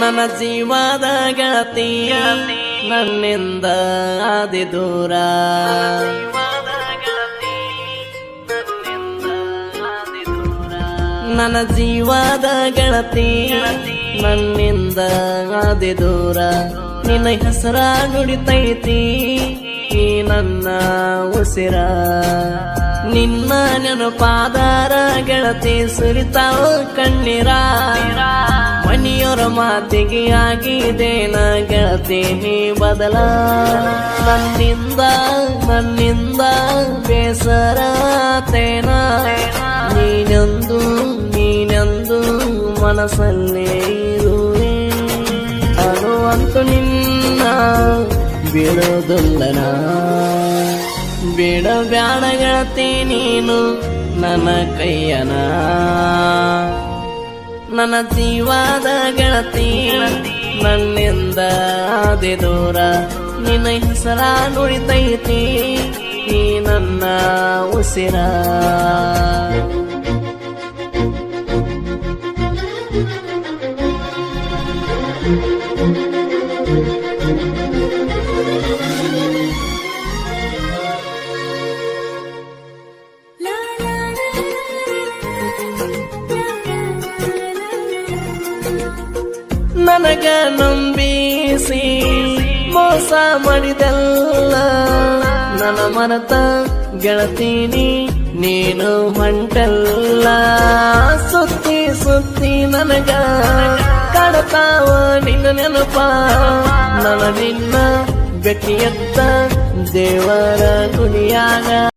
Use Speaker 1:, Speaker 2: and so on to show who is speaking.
Speaker 1: ನನ್ನ ಜೀವದ ಗೆಳತಿ ನನ್ನಿಂದ ಆದಿ ದೂರ. ನನ್ನ ಜೀವದ ಗೆಳತಿ ನನ್ನಿಂದ ಆದಿ ದೂರ. ನಿನ್ನ ಹೆಸರ ನುಡಿತೈತಿ ಈ ನನ್ನ ಉಸಿರ. ನಿನ್ನ ನೆನಪಾದಾರ ಗೆಳತಿ ಸುರಿತಾವ ಕಣ್ಣೀರ. ಮನೆಯವರ ಮಾತಿಗೆ ಆಗಿದೆ ನೀ ಬದಲ. ನನ್ನಿಂದ ನನ್ನಿಂದ ಬೇಸರ ತೇನ ನೀನೆಂದು ನೀನೆಂದು ಮನಸ್ಸಲ್ಲೇ ಇರುವೆ. ಅನ್ನುವಂತು ನಿನ್ನ ಬಿಡೋದಲ್ಲನ ಬಿಡ ಬ್ಯಾಡ ನೀನು ನನ್ನ ಕೈಯನ. ನನ್ನ ಜೀವಾದ ಗೆಳತಿ ನನ್ನಿಂದ ಆದಿ ದೂರ ನಿನ್ನ ಹೆಸರ ನುಡಿತೈತಿ ಈ ನನ್ನ ಉಸಿರ. ನನಗ ನಂಬಿಸಿ ಮೋಸ ಮಾಡಿದಲ್ಲ ನನ್ನ ಮನತ ಗೆಳತೀನಿ, ನೀನು ಮಂಟಲ್ಲ. ಸುತ್ತಿ ಸುತ್ತಿ ನನಗ ಕಡತಾವ ನಿನ್ನ ನೆನಪ. ನನ್ನ ನಿನ್ನ ಬೆಟ್ಟಿಯತ್ತ ದೇವರ ಗುಡಿಯಾಗ